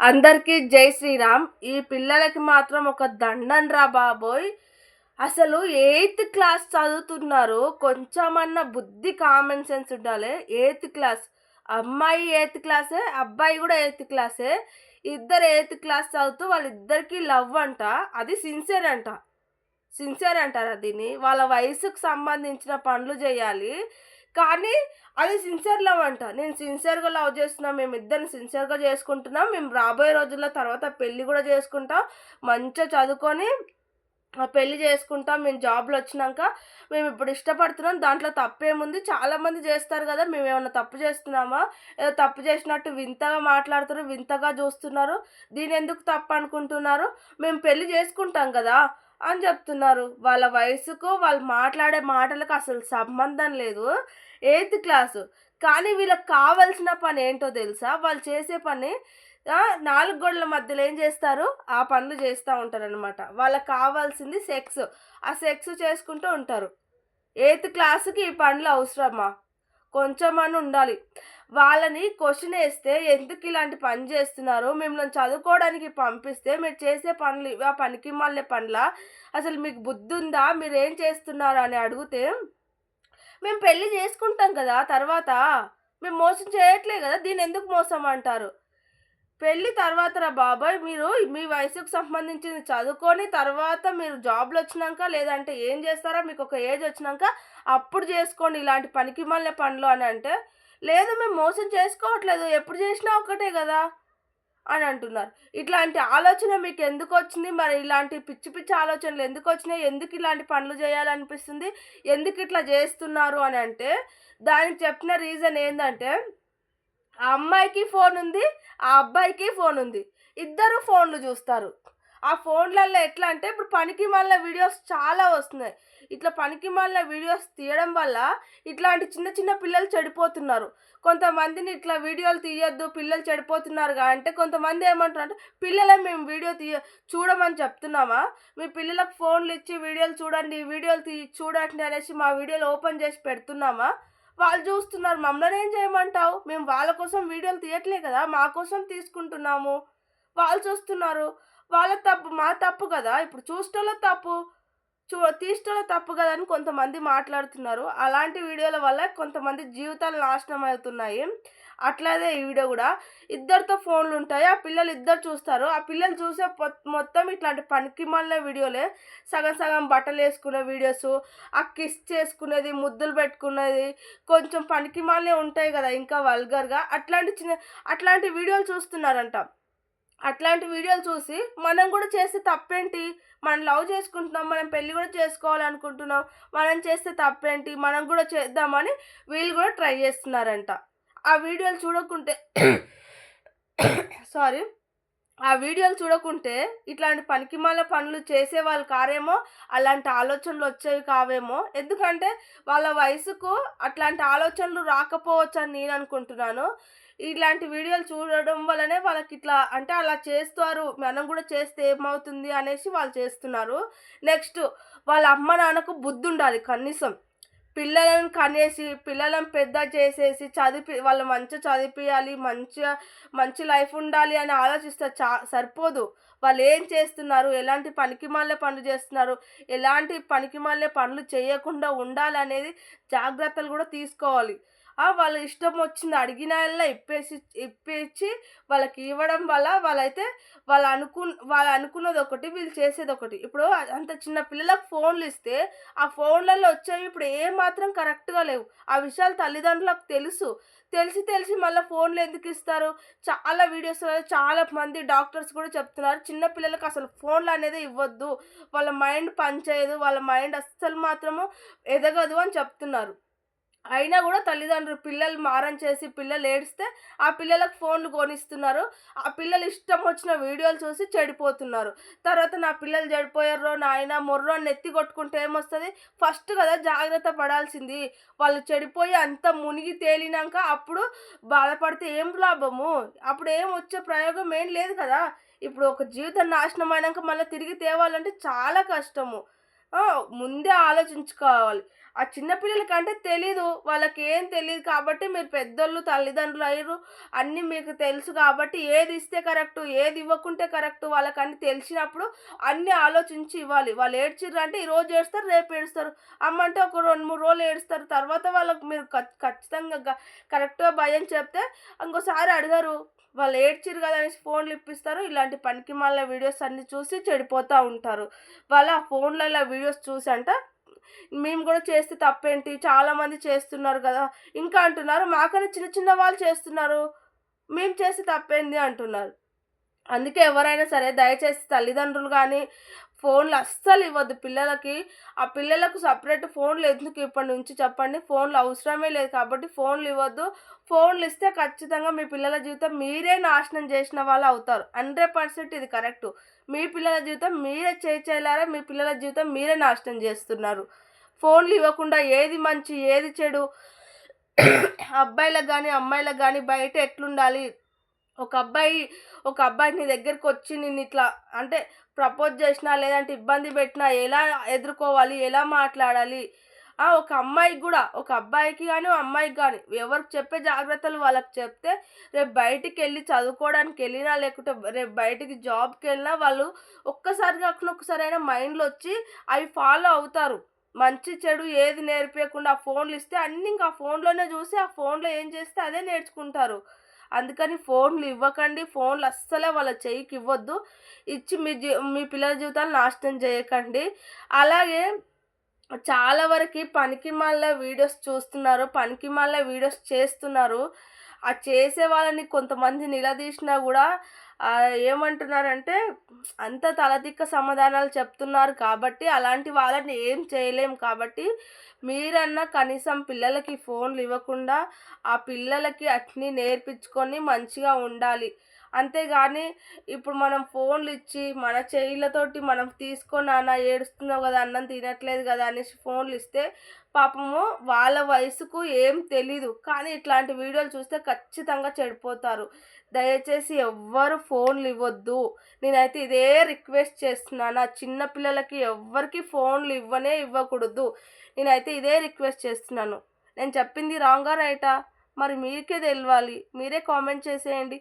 అందరికీ జై శ్రీరామ్. ఈ పిల్లలకి మాత్రం ఒక దండం రా బాబోయ్. అసలు ఎయిత్ క్లాస్ చదువుతున్నారు. కొంచెమన్నా బుద్ధి కామన్ సెన్స్ ఉండాలి. Eighth class. అమ్మాయి ఎయిత్ క్లాసే అబ్బాయి కూడా ఎయిత్ క్లాసే. ఇద్దరు ఎయిత్ క్లాస్ చదువుతూ వాళ్ళిద్దరికీ లవ్ అంట. అది సిన్సియర్ అంట. సిన్సియర్ అంటారు దీన్ని? వాళ్ళ వయసుకు సంబంధించిన పనులు చేయాలి. కానీ అది సిన్సియర్ లవ్ అంట. నేను సిన్సియర్గా లవ్ చేస్తున్నాం మేము ఇద్దరిని సిన్సియర్గా చేసుకుంటున్నాం. మేము రాబోయే రోజుల్లో తర్వాత పెళ్ళి కూడా చేసుకుంటాం. మంచిగా చదువుకొని పెళ్ళి చేసుకుంటాం. మేము జాబ్లు వచ్చినాక మేము ఇప్పుడు ఇష్టపడుతున్నాం. దాంట్లో తప్పేముంది? చాలామంది చేస్తారు కదా మేము ఏమైనా తప్పు చేస్తున్నామా? ఏదో తప్పు చేసినట్టు వింతగా మాట్లాడుతారు వింతగా చూస్తున్నారు. దీని ఎందుకు తప్పు అనుకుంటున్నారు? మేము పెళ్ళి చేసుకుంటాం కదా అని చెప్తున్నారు. వాళ్ళ వయసుకు వాళ్ళు మాట్లాడే మాటలకు అసలు సంబంధం లేదు. Eighth class. కానీ వీళ్ళకి కావాల్సిన పని ఏంటో తెలుసా? వాళ్ళు చేసే పని నాలుగు గోడల మధ్యలో ఏం చేస్తారు? ఆ పనులు చేస్తూ ఉంటారనమాట వాళ్ళకి కావాల్సింది సెక్స్. ఆ సెక్స్ చేసుకుంటూ ఉంటారు. ఎయిత్ క్లాసుకి ఈ పనులు అవసరమా? కొంచెం అని ఉండాలి. వాళ్ళని క్వశ్చన్ వేస్తే ఎందుకు ఇలాంటి పని చేస్తున్నారు? మిమ్మల్ని చదువుకోవడానికి పంపిస్తే మీరు చేసే పనులు ఆ పనికి మళ్ళీ పనుల? అసలు మీకు బుద్ధి ఉందా? మీరు ఏం చేస్తున్నారు? అని అడిగితే మేము పెళ్ళి చేసుకుంటాం కదా తర్వాత. మేము మోసం చేయట్లే కదా దీన్ని ఎందుకు మోసం అంటారు? పెళ్ళి తర్వాత రా బాబాయ్ మీరు మీ వయసుకు సంబంధించింది చదువుకొని తర్వాత మీరు జాబ్లు వచ్చినాక లేదంటే ఏం చేస్తారా? మీకు ఒక ఏజ్ వచ్చినాక అప్పుడు చేసుకోండి ఇలాంటి పనికి మళ్ళీ పనులు అని అంటే లేదు మేము మోసం చేసుకోవట్లేదు ఎప్పుడు చేసినా ఒకటే కదా. అని అంటున్నారు. ఇట్లాంటి ఆలోచన మీకు ఎందుకు వచ్చింది? మరి ఇలాంటి పిచ్చి పిచ్చి ఆలోచనలు ఎందుకు వచ్చినాయి? ఎందుకు ఇలాంటి పనులు చేయాలనిపిస్తుంది? ఎందుకు ఇట్లా చేస్తున్నారు అని అంటే దానికి చెప్పిన రీజన్ ఏంటంటే ఆ అమ్మాయికి ఫోన్ ఉంది ఆ అబ్బాయికి ఫోన్ ఉంది. ఇద్దరు ఫోన్లు చూస్తారు. ఆ ఫోన్లలో ఎట్లా అంటే ఇప్పుడు పనికి మళ్ళీ వీడియోస్ చాలా వస్తున్నాయి. ఇట్లా పనికి మళ్ళీ వీడియోస్ తీయడం వల్ల ఇట్లాంటి చిన్న చిన్న పిల్లలు చెడిపోతున్నారు. కొంతమందిని ఇట్లా వీడియోలు తీయొద్దు పిల్లలు చెడిపోతున్నారు అంటే కొంతమంది ఏమంటారు అంటే పిల్లలే మేము వీడియో తీయ చూడమని చెప్తున్నామా? మీ పిల్లలకు ఫోన్లు ఇచ్చి వీడియోలు చూడండి వీడియోలు తీ చూడండి అనేసి మా వీడియోలు ఓపెన్ చేసి పెడుతున్నామా? వాళ్ళు చూస్తున్నారు మమ్మల్ని ఏం చేయమంటావు? మేము వాళ్ళ కోసం వీడియోలు తీయట్లే కదా మా కోసం తీసుకుంటున్నాము. వాళ్ళు చూస్తున్నారు. వాళ్ళ తప్పు మా తప్పు కదా? ఇప్పుడు చూస్టలో తప్పు చూ తీస్టలో తప్పు కదా అని కొంతమంది మాట్లాడుతున్నారు. అలాంటి వీడియోల వల్ల కొంతమంది జీవితాలు నాశనం అవుతున్నాయి. అట్లాగే ఈ వీడియో కూడా. ఇద్దరితో ఫోన్లు ఉంటాయి. ఆ పిల్లలు ఇద్దరు చూస్తారు. ఆ పిల్లలు చూసే మొత్తం ఇట్లాంటి పనికి వీడియోలే. సగం సగం బట్టలు వేసుకునే వీడియోస్ ఆ కిస్ చేసుకునేది ముద్దులు పెట్టుకునేది కొంచెం పనికిమాలే ఉంటాయి కదా? ఇంకా వల్గర్గా. అట్లాంటి చిన్న అట్లాంటి వీడియోలు చూస్తున్నారంట. అట్లాంటి వీడియోలు చూసి మనం కూడా చేస్తే తప్పేంటి? మనం లవ్ చేసుకుంటున్నాం మనం పెళ్ళి కూడా చేసుకోవాలనుకుంటున్నాం మనం చేస్తే తప్పేంటి? మనం కూడా చేద్దామని వీళ్ళు కూడా ట్రై చేస్తున్నారంట. ఆ వీడియోలు చూడకుంటే సారీ. ఆ వీడియోలు చూడకుంటే ఇట్లాంటి పనికిమాల పనులు చేసే వాళ్ళు కారేమో అలాంటి ఆలోచనలు వచ్చేవి కావేమో. ఎందుకంటే వాళ్ళ వయసుకు అట్లాంటి ఆలోచనలు రాకపోవచ్చు అని నేను అనుకుంటున్నాను. ఇలాంటి వీడియోలు చూడడం వల్లనే వాళ్ళకి ఇట్లా అంటే అలా చేస్తారు మనం కూడా చేస్తే ఏమవుతుంది అనేసి వాళ్ళు చేస్తున్నారు. నెక్స్ట్ వాళ్ళ అమ్మ నాన్నకు బుద్ధి ఉండాలి కనీసం. పిల్లలను కనేసి పిల్లలను పెద్ద చేసేసి చదివి వాళ్ళు మంచిగా చదివియాలి మంచిగా మంచి లైఫ్ ఉండాలి అని ఆలోచిస్తే చా సరిపోదు. వాళ్ళు ఏం చేస్తున్నారు? ఎలాంటి పనికి మళ్ళీ పనులు చేస్తున్నారు? ఎలాంటి పనికి మళ్ళీ పనులు చేయకుండా ఉండాలనేది జాగ్రత్తలు కూడా తీసుకోవాలి. వాళ్ళ ఇష్టం వచ్చింది అడిగిన ఇప్పేసి ఇప్పేసి వాళ్ళకి ఇవ్వడం వల్ల వాళ్ళైతే వాళ్ళు అనుకు వాళ్ళు అనుకున్నది ఒకటి వీళ్ళు చేసేది ఒకటి. ఇప్పుడు అంత చిన్న పిల్లలకు ఫోన్లు ఇస్తే ఆ ఫోన్లలో వచ్చేవి ఇప్పుడు ఏమాత్రం కరెక్ట్గా లేవు. ఆ విషయాలు తల్లిదండ్రులకు తెలుసు. తెలిసి తెలిసి మళ్ళీ ఫోన్లు ఎందుకు ఇస్తారు? చాలా వీడియోస్ చాలా మంది డాక్టర్స్ కూడా చెప్తున్నారు. చిన్న పిల్లలకు అసలు ఫోన్లు అనేది ఇవ్వద్దు. వాళ్ళ మైండ్ పనిచేయదు. వాళ్ళ మైండ్ అస్సలు మాత్రము ఎదగదు అని చెప్తున్నారు. అయినా కూడా తల్లిదండ్రులు పిల్లలు మారం చేసి పిల్లలు ఏడిస్తే ఆ పిల్లలకు ఫోన్లు కొనిస్తున్నారు. ఆ పిల్లలు ఇష్టం వచ్చిన వీడియోలు చూసి చెడిపోతున్నారు. తర్వాత నా పిల్లలు చెడిపోయారో నాయన మొర్రో నెత్తి కొట్టుకుంటే ఏమొస్తుంది? ఫస్ట్ కదా జాగ్రత్త పడాల్సింది. వాళ్ళు చెడిపోయి అంత మునిగి తేలినాక అప్పుడు బాధపడితే ఏం లాభము? అప్పుడు ఏం వచ్చే ప్రయోగం ఏం లేదు కదా. ఇప్పుడు ఒక జీవితం నాశనం అయినాక మళ్ళీ తిరిగి తేవాలంటే చాలా కష్టము. ముందే ఆలోచించుకోవాలి. ఆ చిన్నపిల్లలకంటే తెలీదు తెలీదు. వాళ్ళకేం తెలియదు కాబట్టి మీరు పెద్దోళ్ళు, తల్లిదండ్రులు అయ్యారు అన్నీ మీకు తెలుసు కాబట్టి ఏది ఇస్తే కరెక్ట్ ఏది ఇవ్వకుంటే కరెక్ట్ వాళ్ళకన్నీ తెలిసినప్పుడు అన్నీ ఆలోచించి ఇవ్వాలి. వాళ్ళు ఏడ్చిర్రు అంటే ఈరోజు ఏడుస్తారు, రేపు ఏడుస్తారు. అమ్మ అంటే ఒక 2, 3 రోజులు ఏడుస్తారు. తర్వాత వాళ్ళకి మీరు ఖచ్చితంగా కరెక్ట్‌గా భయం చెప్తే ఇంకోసారి అడగరు. వాళ్ళు ఏడ్చిర్రు కదా అనేసి ఫోన్‌లు ఇప్పిస్తారు. ఇలాంటి పనికి పనికిమాలిన వీడియోస్ అన్నీ చూసి చెడిపోతూ ఉంటారు. వాళ్ళ ఫోన్‌లలో వీడియోస్ చూసంట మేము కూడా చేస్తే తప్పేంటి? చాలామంది చేస్తున్నారు కదా! ఇంకా అంటున్నారు మాకన్నా చిన్న చిన్న వాళ్ళు చేస్తున్నారు. మేము చేస్తే తప్పేంది అంటున్నారు. అందుకే ఎవరైనా సరే దయచేసి తల్లిదండ్రులు కానీ ఫోన్‌లు అస్సలు ఇవ్వద్దు పిల్లలకి. ఆ పిల్లలకు సపరేట్ ఫోన్‌లు ఎందుకు ఇప్పటి నుంచి చెప్పండి. ఫోన్‌లు అవసరమే లేదు కాబట్టి ఫోన్‌లు ఇవ్వద్దు. ఫోన్‌లు ఇస్తే ఖచ్చితంగా మీ పిల్లల జీవితం మీరే నాశనం చేసిన వాళ్ళు అవుతారు. 100% ఇది కరెక్టు. మీ పిల్లల జీవితం మీరే చేయి మీ పిల్లల జీవితం మీరే నాశనం చేస్తున్నారు. ఫోన్‌లు ఇవ్వకుండా ఏది మంచి, ఏది చెడు అబ్బాయిలకు కానీ అమ్మాయిలకు కానీ బయట ఎట్లుండాలి? ఒక అబ్బాయి ఒక అబ్బాయి నీ దగ్గరికి వచ్చి నిన్ను ఇట్లా అంటే ప్రపోజ్ చేసినా, లేదంటే ఇబ్బంది పెట్టినా ఎలా ఎదుర్కోవాలి? ఎలా మాట్లాడాలి? ఒక అమ్మాయికి కూడా ఒక అబ్బాయికి కానీ అమ్మాయికి కానీ ఎవరికి చెప్పే జాగ్రత్తలు వాళ్ళకి చెప్తే రేపు బయటికి వెళ్ళి చదువుకోవడానికి వెళ్ళినా లేకుంటే రేపు బయటికి జాబ్కి వెళ్ళినా వాళ్ళు ఒక్కసారి కాకుండా ఒక్కసారైనా మైండ్‌లో వచ్చి అవి ఫాలో అవుతారు. మంచి, చెడు ఏది నేర్పించకుండా ఆ ఫోన్‌లు ఇస్తే అన్నీ ఇంకా ఫోన్‌లోనే చూసి ఆ ఫోన్‌లో ఏం చేస్తే అదే నేర్చుకుంటారు. అందుకని ఫోన్‌లు ఇవ్వకండి. ఫోన్‌లు అస్సలే వాళ్ళ చెయ్యికి ఇవ్వద్దు. ఇచ్చి మీ జీ మీ పిల్లల జీవితాలు నాశనం చేయకండి. అలాగే చాలా వరకి మళ్ళీ వీడియోస్ చూస్తున్నారు. పనికి మళ్ళీ వీడియోస్ చేస్తున్నారు. ఆ చేసే వాళ్ళని కొంతమంది నిలదీసినా కూడా ఏమంటున్నారంటే అంత తలదిక్క సమాధానాలు చెప్తున్నారు కాబట్టి అలాంటి వాళ్ళని ఏం చేయలేం కాబట్టి మీరన్నా కనీసం పిల్లలకి ఫోన్‌లు ఇవ్వకుండా ఆ పిల్లలకి అట్ని నేర్పించుకొని మంచిగా ఉండాలి. అంతేగాని ఇప్పుడు మనం ఫోన్‌లు ఇచ్చి మన చేయిలతోటి మనం తీసుకొని నాన్న ఏడుస్తున్నావు కదా అన్నం తినట్లేదు కదా అనేసి ఫోన్‌లు ఇస్తే పాపము వాళ్ళ వయసుకు ఏం తెలీదు. కానీ ఇట్లాంటి వీడియోలు చూస్తే ఖచ్చితంగా చెడిపోతారు. దయచేసి ఎవ్వరు ఫోన్‌లు ఇవ్వద్దు. నేనైతే ఇదే రిక్వెస్ట్ చేస్తున్నాను. ఆ చిన్నపిల్లలకి ఎవ్వరికి ఫోన్‌లు ఇవ్వనే ఇవ్వకూడదు. నేనైతే ఇదే రిక్వెస్ట్ చేస్తున్నాను. నేను చెప్పింది రాంగా? రైటా? మరి మీకే తెలియాలి మీరే కామెంట్ చేసేయండి.